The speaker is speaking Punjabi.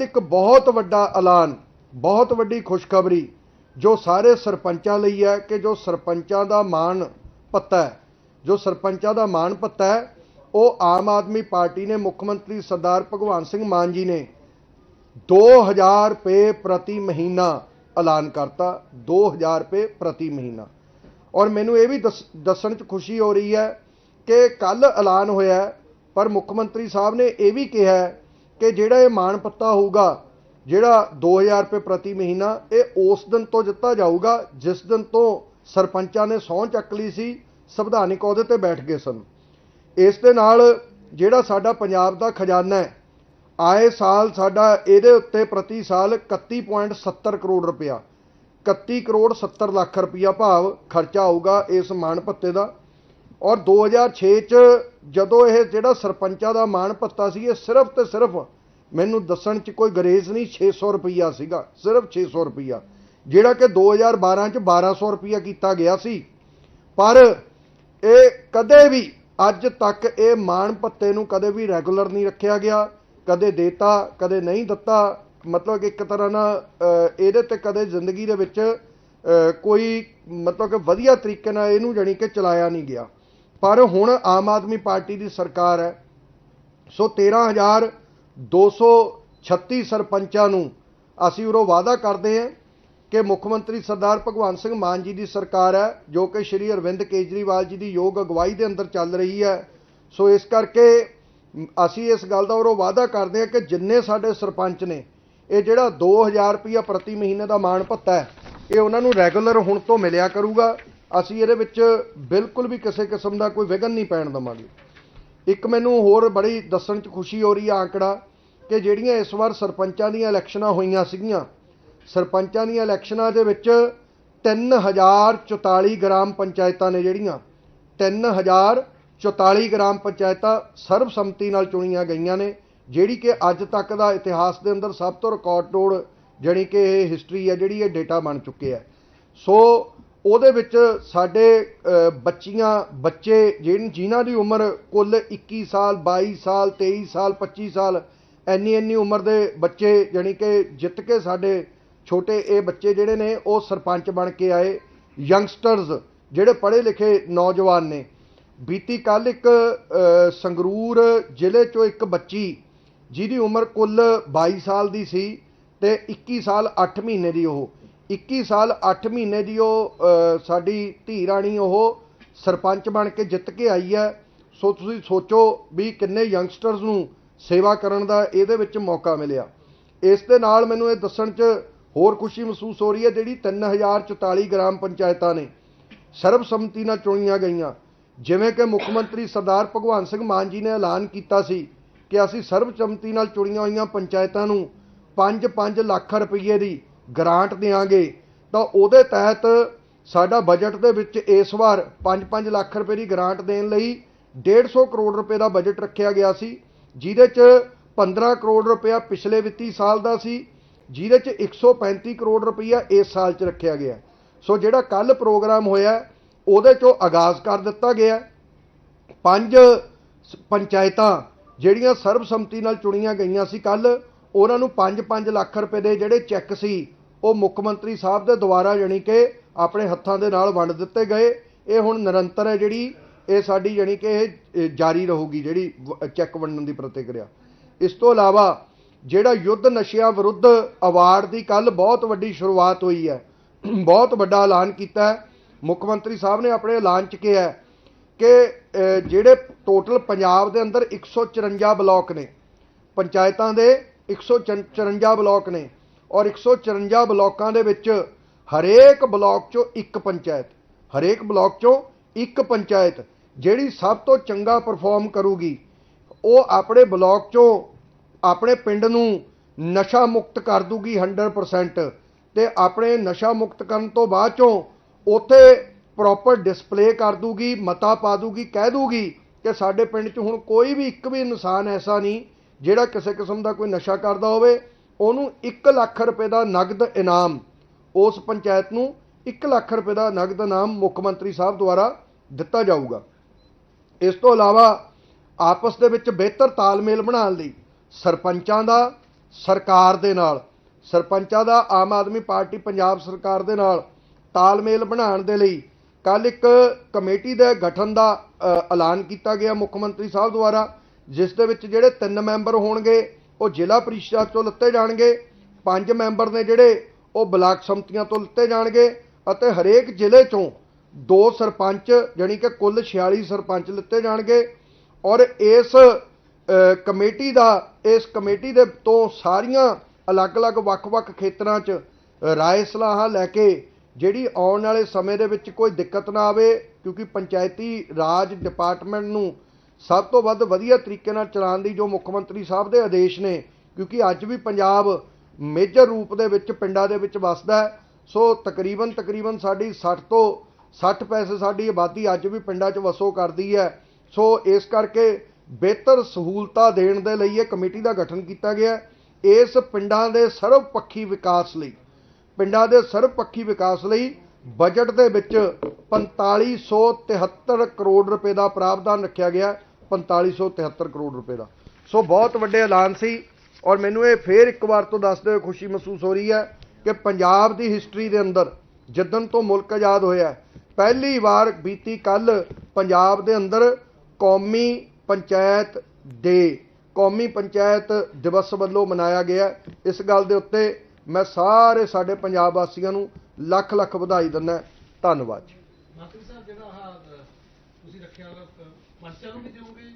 ਇੱਕ ਬਹੁਤ ਵੱਡਾ ਐਲਾਨ, ਬਹੁਤ ਵੱਡੀ ਖੁਸ਼ਖਬਰੀ ਜੋ ਸਾਰੇ ਸਰਪੰਚਾਂ ਲਈ ਹੈ ਕਿ ਜੋ ਸਰਪੰਚਾਂ ਦਾ ਮਾਣ ਪੱਤਾ ਹੈ। ਜੋ ਸਰਪੰਚਾਂ ਦਾ ਮਾਣ ਪੱਤਾ ਹੈ, ਉਹ ਆਮ ਆਦਮੀ ਪਾਰਟੀ ਨੇ ਮੁੱਖ ਮੰਤਰੀ ਸਰਦਾਰ ਭਗਵੰਤ ਸਿੰਘ ਮਾਨ ਜੀ ਨੇ 2000 ਰੁਪਏ ਪ੍ਰਤੀ ਮਹੀਨਾ ਐਲਾਨ ਕਰਤਾ 2000 ਰੁਪਏ ਪ੍ਰਤੀ ਮਹੀਨਾ। ਔਰ ਮੈਨੂੰ ਇਹ ਵੀ ਦੱਸ- ਦੱਸਣ 'ਚ ਖੁਸ਼ੀ ਹੋ ਰਹੀ ਹੈ ਕਿ ਕੱਲ ਐਲਾਨ ਹੋਇਆ ਪਰ ਮੁੱਖ ਮੰਤਰੀ ਸਾਹਿਬ ਨੇ ਇਹ ਵੀ ਕਿਹਾ ਕਿ ਜਿਹੜਾ ਇਹ ਮਾਣ ਪੱਤਾ ਹੋਊਗਾ, ਜਿਹੜਾ 2000 ਰੁਪਏ ਪ੍ਰਤੀ ਮਹੀਨਾ, ਇਹ ਉਸ ਦਿਨ ਤੋਂ ਦਿੱਤਾ ਜਾਊਗਾ, ਜਿਸ ਦਿਨ ਤੋਂ ਸਰਪੰਚਾਂ ਨੇ ਸਹੁੰ ਚੱਕ ਲਈ ਸੀ, ਸੰਵਿਧਾਨਿਕ ਅਹੁਦੇ ਤੇ ਬੈਠ ਗਏ ਸਨ। ਇਸ ਦੇ ਨਾਲ ਜਿਹੜਾ ਸਾਡਾ ਪੰਜਾਬ ਦਾ ਖਜ਼ਾਨਾ ਹੈ, ਆਏ ਸਾਲ ਸਾਡਾ ਇਹਦੇ ਉੱਤੇ ਪ੍ਰਤੀ ਸਾਲ 31.70 ਕਰੋੜ ਰੁਪਇਆ 31 ਕਰੋੜ 70 ਲੱਖ ਰੁਪਇਆ ਭਾਵ ਖਰਚਾ ਆਊਗਾ ਇਸ ਮਾਣ ਭੱਤੇ ਦਾ। ਔਰ 2006 ਚ ਜਦੋਂ ਇਹ ਜਿਹੜਾ ਸਰਪੰਚਾਂ ਦਾ ਮਾਣ ਭੱਤਾ ਸੀ, ਇਹ ਸਿਰਫ ਤੇ ਸਿਰਫ ਮੈਨੂੰ ਦੱਸਣ ਚ ਕੋਈ ਗਰੇਜ਼ ਨਹੀਂ 600 ਰੁਪਈਆ ਸੀਗਾ, ਸਿਰਫ 600 ਰੁਪਈਆ, ਜਿਹੜਾ ਕਿ 2012 ਚ 1200 ਰੁਪਈਆ ਕੀਤਾ ਗਿਆ ਸੀ। ਪਰ ਇਹ ਕਦੇ ਵੀ, ਅੱਜ ਤੱਕ ਇਹ ਮਾਣ ਭੱਤੇ ਨੂੰ ਕਦੇ ਵੀ ਰੈਗੂਲਰ ਨਹੀਂ ਰੱਖਿਆ ਗਿਆ, ਕਦੇ ਦੇਤਾ, ਕਦੇ ਨਹੀਂ ਦਿੱਤਾ। ਮਤਲਬ ਕਿ ਇੱਕ ਤਰ੍ਹਾਂ ਨਾਲ ਇਹਦੇ ਤੇ ਕਦੇ ਜ਼ਿੰਦਗੀ ਦੇ ਵਿੱਚ ਕੋਈ ਮਤਲਬ ਕਿ ਵਧੀਆ ਤਰੀਕੇ ਨਾਲ ਇਹਨੂੰ ਜਾਣੀ ਕਿ ਚਲਾਇਆ ਨਹੀਂ ਗਿਆ। ਪਰ ਹੁਣ ਆਮ ਆਦਮੀ ਪਾਰਟੀ ਦੀ ਸਰਕਾਰ ਹੈ। ਸੋ 13236 ਸਰਪੰਚਾਂ ਨੂੰ ਅਸੀਂ ਉਰੋਂ ਵਾਅਦਾ ਕਰਦੇ ਹਾਂ ਕਿ ਮੁੱਖ ਮੰਤਰੀ ਸਰਦਾਰ ਭਗਵੰਤ ਸਿੰਘ ਮਾਨ ਜੀ ਦੀ ਸਰਕਾਰ ਹੈ, ਜੋ ਕਿ ਸ਼੍ਰੀ ਅਰਵਿੰਦ ਕੇਜਰੀਵਾਲ ਜੀ ਦੀ ਯੋਗ ਅਗਵਾਈ ਦੇ ਅੰਦਰ ਚੱਲ ਰਹੀ ਹੈ। ਸੋ ਇਸ ਕਰਕੇ ਅਸੀਂ ਇਸ ਗੱਲ ਦਾ ਉਰੋਂ ਵਾਅਦਾ ਕਰਦੇ ਹਾਂ ਕਿ ਜਿੰਨੇ ਸਾਡੇ ਸਰਪੰਚ ਨੇ, ਇਹ ਜਿਹੜਾ 2000 ਰੁਪਇਆ ਪ੍ਰਤੀ ਮਹੀਨੇ ਦਾ ਮਾਣ ਭੱਤਾ ਹੈ, ਇਹ ਉਹਨਾਂ ਨੂੰ ਰੈਗੂਲਰ ਹੁਣ ਤੋਂ ਮਿਲਿਆ ਕਰੂਗਾ। ਅਸੀਂ ਇਹਦੇ ਵਿੱਚ ਬਿਲਕੁਲ ਵੀ ਕਿਸੇ ਕਿਸਮ ਦਾ ਕੋਈ ਵਿਘਨ ਨਹੀਂ ਪੈਣ ਦਵਾਂਗੇ। ਇੱਕ ਮੈਨੂੰ ਹੋਰ ਬੜੀ ਦੱਸਣ 'ਚ ਖੁਸ਼ੀ ਹੋ ਰਹੀ ਆ ਆંકੜਾ ਕਿ ਜਿਹੜੀਆਂ ਇਸ ਵਾਰ ਸਰਪੰਚਾਂ ਦੀਆਂ ਇਲੈਕਸ਼ਨਾਂ ਹੋਈਆਂ ਸੀਗੀਆਂ, ਸਰਪੰਚਾਂ ਦੀਆਂ ਇਲੈਕਸ਼ਨਾਂ ਦੇ ਵਿੱਚ 3044 ਗ੍ਰਾਮ ਪੰਚਾਇਤਾਂ ਨੇ ਜਿਹੜੀਆਂ 3044 ਗ੍ਰਾਮ ਪੰਚਾਇਤਾਂ ਸਰਬਸੰਮਤੀ ਨਾਲ ਚੁਣੀਆਂ ਗਈਆਂ ਨੇ, ਜਿਹੜੀ ਕਿ ਅੱਜ ਤੱਕ ਦਾ ਇਤਿਹਾਸ ਦੇ ਅੰਦਰ ਸਭ ਤੋਂ ਰਿਕਾਰਡ ਤੋੜ ਜਾਣੀ ਕਿ ਇਹ ਹਿਸਟਰੀ ਹੈ ਜਿਹੜੀ ਇਹ ਡੇਟਾ ਬਣ ਚੁੱਕੇ ਹੈ ਸੋ ਉਹਦੇ ਵਿੱਚ ਸਾਡੇ ਬੱਚੀਆਂ, ਬੱਚੇ ਜਿਹਨ ਜਿਨ੍ਹਾਂ ਦੀ ਉਮਰ ਕੁੱਲ 21 ਸਾਲ 22 ਸਾਲ 23 ਸਾਲ 25 ਸਾਲ ਇੰਨੀ ਇੰਨੀ ਉਮਰ ਦੇ ਬੱਚੇ ਜਾਣੀ ਕਿ ਜਿੱਤ ਕੇ ਸਾਡੇ ਛੋਟੇ ਇਹ ਬੱਚੇ ਜਿਹੜੇ ਨੇ, ਉਹ ਸਰਪੰਚ ਬਣ ਕੇ ਆਏ, ਯੰਗਸਟਰਸ, ਜਿਹੜੇ ਪੜ੍ਹੇ ਲਿਖੇ ਨੌਜਵਾਨ ਨੇ। ਬੀਤੀ ਕੱਲ ਇੱਕ ਸੰਗਰੂਰ ਜ਼ਿਲ੍ਹੇ ਚੋਂ ਇੱਕ ਬੱਚੀ, ਜਿਹਦੀ ਉਮਰ ਕੁੱਲ 22 ਸਾਲ ਦੀ ਸੀ ਤੇ 21 ਸਾਲ 8 ਮਹੀਨੇ ਦੀ ਉਹ 21 ਸਾਲ 8 ਮਹੀਨੇ ਦੀ ਉਹ ਸਾਡੀ ਧੀ ਰਾਣੀ ਉਹ ਸਰਪੰਚ ਬਣ ਕੇ ਜਿੱਤ ਕੇ ਆਈ ਹੈ। ਸੋ ਤੁਸੀਂ ਸੋਚੋ ਵੀ ਕਿੰਨੇ ਯੰਗਸਟਰਸ ਨੂੰ ਸੇਵਾ ਕਰਨ ਦਾ ਇਹਦੇ ਵਿੱਚ ਮੌਕਾ ਮਿਲਿਆ। ਇਸ ਦੇ ਨਾਲ ਮੈਨੂੰ ਇਹ ਦੱਸਣ 'ਚ ਹੋਰ ਖੁਸ਼ੀ ਮਹਿਸੂਸ ਹੋ ਰਹੀ ਹੈ ਜਿਹੜੀ 3044 ਗ੍ਰਾਮ ਪੰਚਾਇਤਾਂ ਨੇ ਸਰਬਸੰਮਤੀ ਨਾਲ ਚੁਣੀਆਂ ਗਈਆਂ। ਜਿਵੇਂ ਕਿ ਮੁੱਖ ਮੰਤਰੀ ਸਰਦਾਰ ਭਗਵੰਤ ਸਿੰਘ ਮਾਨ ਜੀ ਨੇ ਐਲਾਨ ਕੀਤਾ ਸੀ ਕਿ ਅਸੀਂ ਸਰਬਸੰਮਤੀ ਨਾਲ ਚੁਣੀਆਂ ਹੋਈਆਂ ਪੰਚਾਇਤਾਂ ਨੂੰ 5-5 ਲੱਖ ਰੁਪਏ ਦੀ ਗ੍ਰਾਂਟ ਦੇਵਾਂਗੇ ਤਾਂ ਉਹਦੇ ਤਹਿਤ ਸਾਡਾ ਬਜਟ ਦੇ ਵਿੱਚ ਇਸ ਵਾਰ 5-5 ਲੱਖ ਰੁਪਏ ਦੀ ਗ੍ਰਾਂਟ ਦੇਣ ਲਈ 150 ਕਰੋੜ ਰੁਪਏ ਦਾ ਬਜਟ ਰੱਖਿਆ ਗਿਆ ਸੀ, ਜਿਹਦੇ 'ਚ 15 ਕਰੋੜ ਰੁਪਇਆ ਪਿਛਲੇ ਵਿੱਤੀ ਸਾਲ ਦਾ ਸੀ, ਜਿਹਦੇ 'ਚ 135 ਕਰੋੜ ਰੁਪਇਆ ਇਸ ਸਾਲ 'ਚ ਰੱਖਿਆ ਗਿਆ। ਸੋ ਜਿਹੜਾ ਕੱਲ ਪ੍ਰੋਗਰਾਮ ਹੋਇਆ, ਉਹਦੇ 'ਚੋਂ ਆਗਾਜ਼ ਕਰ ਦਿੱਤਾ ਗਿਆ। ਪੰਜ ਪੰਚਾਇਤਾਂ ਜਿਹੜੀਆਂ ਸਰਬਸੰਮਤੀ ਨਾਲ ਚੁਣੀਆਂ ਗਈਆਂ ਸੀ ਕੱਲ ਉਹਨਾਂ ਨੂੰ 5-5 ਲੱਖ ਰੁਪਏ ਦੇ ਜਿਹੜੇ ਚੈੱਕ ਸੀ ਉਹ ਮੁੱਖ ਮੰਤਰੀ ਸਾਹਿਬ ਦੇ ਦੁਆਰਾ ਜਾਣੀ ਕਿ ਆਪਣੇ ਹੱਥਾਂ ਦੇ ਨਾਲ ਵੰਡ ਦਿੱਤੇ ਗਏ। ਇਹ ਹੁਣ ਨਿਰੰਤਰ ਹੈ ਜਿਹੜੀ, ਇਹ ਸਾਡੀ ਜਾਣੀ ਕਿ ਇਹ ਜਾਰੀ ਰਹੂਗੀ ਜਿਹੜੀ ਵ- ਚੈੱਕ ਵੰਡਣ ਦੀ ਪ੍ਰਤੀਕਿਰਿਆ। ਇਸ ਤੋਂ ਇਲਾਵਾ ਜਿਹੜਾ ਯੁੱਧ ਨਸ਼ਿਆਂ ਵਿਰੁੱਧ ਅਵਾਰਡ ਦੀ ਕੱਲ ਬਹੁਤ ਵੱਡੀ ਸ਼ੁਰੂਆਤ ਹੋਈ ਹੈ, ਬਹੁਤ ਵੱਡਾ ਐਲਾਨ ਕੀਤਾ ਮੁੱਖ ਮੰਤਰੀ ਸਾਹਿਬ ਨੇ ਆਪਣੇ ਐਲਾਨ 'ਚ ਕਿਹਾ ਕਿ ਜਿਹੜੇ ਟੋਟਲ ਪੰਜਾਬ ਦੇ ਅੰਦਰ 154 ਬਲਾਕ ਨੇ, ਪੰਚਾਇਤਾਂ ਦੇ 154 ਬਲਾਕ ਨੇ ਔਰ 154 ਬਲਾਕਾਂ ਦੇ ਵਿੱਚ ਹਰੇਕ ਬਲਾਕ 'ਚੋਂ ਇੱਕ ਪੰਚਾਇਤ, ਹਰੇਕ ਬਲਾਕ 'ਚੋਂ ਇੱਕ ਪੰਚਾਇਤ ਜਿਹੜੀ ਸਭ ਤੋਂ ਚੰਗਾ ਪਰਫਾਰਮ ਕਰੂਗੀ, ਉਹ ਆਪਣੇ ਬਲਾਕ 'ਚੋਂ ਆਪਣੇ ਪਿੰਡ ਨੂੰ ਨਸ਼ਾ ਮੁਕਤ ਕਰ ਦੂਗੀ 100% ਤੇ ਆਪਣੇ ਨਸ਼ਾ ਮੁਕਤ ਕਰਨ ਤੋਂ ਬਾਅਦ 'ਚੋਂ ਉੱਥੇ ਪ੍ਰੋਪਰ ਡਿਸਪਲੇ ਕਰ ਦੂਗੀ, ਮਤਾ ਪਾ ਦੂਗੀ, ਕਹਿ ਦੂਗੀ ਕਿ ਸਾਡੇ ਪਿੰਡ 'ਚ ਹੁਣ ਕੋਈ ਵੀ ਇੱਕ ਵੀ ਇਨਸਾਨ ਐਸਾ ਨਹੀਂ ਜਿਹੜਾ ਕਿਸੇ ਕਿਸਮ ਦਾ ਕੋਈ ਨਸ਼ਾ ਕਰਦਾ ਹੋਵੇ ਉਹਨੂੰ 1 ਲੱਖ ਰੁਪਏ ਦਾ ਨਗਦ ਇਨਾਮ, ਉਸ ਪੰਚਾਇਤ ਨੂੰ 1 ਲੱਖ ਰੁਪਏ ਦਾ ਨਗਦ ਇਨਾਮ ਮੁੱਖ ਮੰਤਰੀ ਸਾਹਿਬ ਦੁਆਰਾ ਦਿੱਤਾ ਜਾਊਗਾ। ਇਸ ਤੋਂ ਇਲਾਵਾ ਆਪਸ ਦੇ ਵਿੱਚ ਬਿਹਤਰ ਤਾਲਮੇਲ ਬਣਾਉਣ ਲਈ ਸਰਪੰਚਾਂ ਦਾ, ਸਰਕਾਰ ਦੇ ਨਾਲ, ਸਰਪੰਚਾਂ ਦਾ ਆਮ ਆਦਮੀ ਪਾਰਟੀ ਪੰਜਾਬ ਸਰਕਾਰ ਦੇ ਨਾਲ ਤਾਲਮੇਲ ਬਣਾਉਣ ਦੇ ਲਈ ਕੱਲ ਇੱਕ ਕਮੇਟੀ ਦੇ ਗਠਨ ਦਾ ਐਲਾਨ ਕੀਤਾ ਗਿਆ ਮੁੱਖ ਮੰਤਰੀ ਸਾਹਿਬ ਦੁਆਰਾ, ਜਿਸ ਦੇ ਵਿੱਚ ਜਿਹੜੇ ਤਿੰਨ ਮੈਂਬਰ ਹੋਣਗੇ ਉਹ ਜ਼ਿਲ੍ਹਾ ਪਰਿਸ਼ਦ ਤੋਂ ਲਿੱਤੇ ਜਾਣਗੇ। ਪੰਜ ਮੈਂਬਰ ਨੇ ਜਿਹੜੇ ਉਹ ਬਲਾਕ ਸਮਤੀਆਂ ਤੋਂ ਲਿੱਤੇ ਜਾਣਗੇ ਅਤੇ ਹਰੇਕ ਜ਼ਿਲ੍ਹੇ ਚੋਂ ਦੋ ਸਰਪੰਚ ਜਾਣੀ ਕਿ ਕੁੱਲ 46 ਸਰਪੰਚ ਲਿੱਤੇ ਜਾਣਗੇ ਔਰ ਇਸ ਕਮੇਟੀ ਦਾ, ਇਸ ਕਮੇਟੀ ਦੇ ਤੋਂ ਸਾਰੀਆਂ ਅਲੱਗ-ਅਲੱਗ, ਵੱਖ-ਵੱਖ ਖੇਤਰਾਂ 'ਚ ਰਾਏ ਸਲਾਹਾਂ ਲੈ ਕੇ ਜਿਹੜੀ ਆਉਣ ਵਾਲੇ ਸਮੇਂ ਦੇ ਵਿੱਚ ਕੋਈ ਦਿੱਕਤ ਨਾ ਆਵੇ ਕਿਉਂਕਿ ਪੰਚਾਇਤੀ ਰਾਜ ਡਿਪਾਰਟਮੈਂਟ ਨੂੰ ਸਭ ਤੋਂ ਵੱਧ ਵਧੀਆ ਤਰੀਕੇ ਨਾਲ ਚਲਾਉਣ ਦੀ ਜੋ ਮੁੱਖ ਮੰਤਰੀ ਸਾਹਿਬ ਦੇ ਆਦੇਸ਼ ਨੇ, ਕਿਉਂਕਿ ਅੱਜ ਵੀ ਪੰਜਾਬ ਮੇਜਰ ਰੂਪ ਦੇ ਵਿੱਚ ਪਿੰਡਾਂ ਦੇ ਵਿੱਚ ਵੱਸਦਾ ਹੈ। ਸੋ ਤਕਰੀਬਨ ਤਕਰੀਬਨ ਸਾਡੀ 60 ਤੋਂ 60 ਪੈਸੇ ਸਾਡੀ ਆਬਾਦੀ ਅੱਜ ਵੀ ਪਿੰਡਾਂ 'ਚ ਵਸੋ ਕਰਦੀ ਹੈ। ਸੋ ਇਸ ਕਰਕੇ ਬਿਹਤਰ ਸਹੂਲਤਾਂ ਦੇਣ ਦੇ ਲਈ ਇਹ ਕਮੇਟੀ ਦਾ ਗਠਨ ਕੀਤਾ ਗਿਆ ਇਸ ਪਿੰਡਾਂ ਦੇ ਸਰਵਪੱਖੀ ਵਿਕਾਸ ਲਈ, ਪਿੰਡਾਂ ਦੇ ਸਰਵਪੱਖੀ ਵਿਕਾਸ ਲਈ ਬਜਟ ਦੇ ਵਿੱਚ 4573 ਕਰੋੜ ਰੁਪਏ ਦਾ ਪ੍ਰਾਵਧਾਨ ਰੱਖਿਆ ਗਿਆ। 4573 ਕਰੋੜ ਰੁਪਏ ਦਾ। ਸੋ ਬਹੁਤ ਵੱਡੇ ਐਲਾਨ ਸੀ ਔਰ ਮੈਨੂੰ ਇਹ ਫੇਰ ਇੱਕ ਵਾਰ ਤੋਂ ਦੱਸਦੇ ਹੋਏ ਖੁਸ਼ੀ ਮਹਿਸੂਸ ਹੋ ਰਹੀ ਹੈ ਕਿ ਪੰਜਾਬ ਦੀ ਹਿਸਟਰੀ ਦੇ ਅੰਦਰ ਜਿੱਦਣ ਤੋਂ ਮੁਲਕ ਆਜ਼ਾਦ ਹੋਇਆ ਪਹਿਲੀ ਵਾਰ ਬੀਤੀ ਕੱਲ ਪੰਜਾਬ ਦੇ ਅੰਦਰ ਕੌਮੀ ਪੰਚਾਇਤ ਡੇ ਕੌਮੀ ਪੰਚਾਇਤ ਦਿਵਸ ਵੱਲੋਂ ਮਨਾਇਆ ਗਿਆ ਇਸ ਗੱਲ ਦੇ ਉੱਤੇ ਮੈਂ ਸਾਰੇ ਸਾਡੇ ਪੰਜਾਬ ਵਾਸੀਆਂ ਨੂੰ ਲੱਖ ਲੱਖ ਵਧਾਈ ਦਿੰਦਾ ਧੰਨਵਾਦ ਜੀ। ਸਾਹਿਬ, ਜਿਹੜਾ ਆਹ ਤੁਸੀਂ ਰੱਖਿਆ ਹੋਇਆ başlayalım videomu bir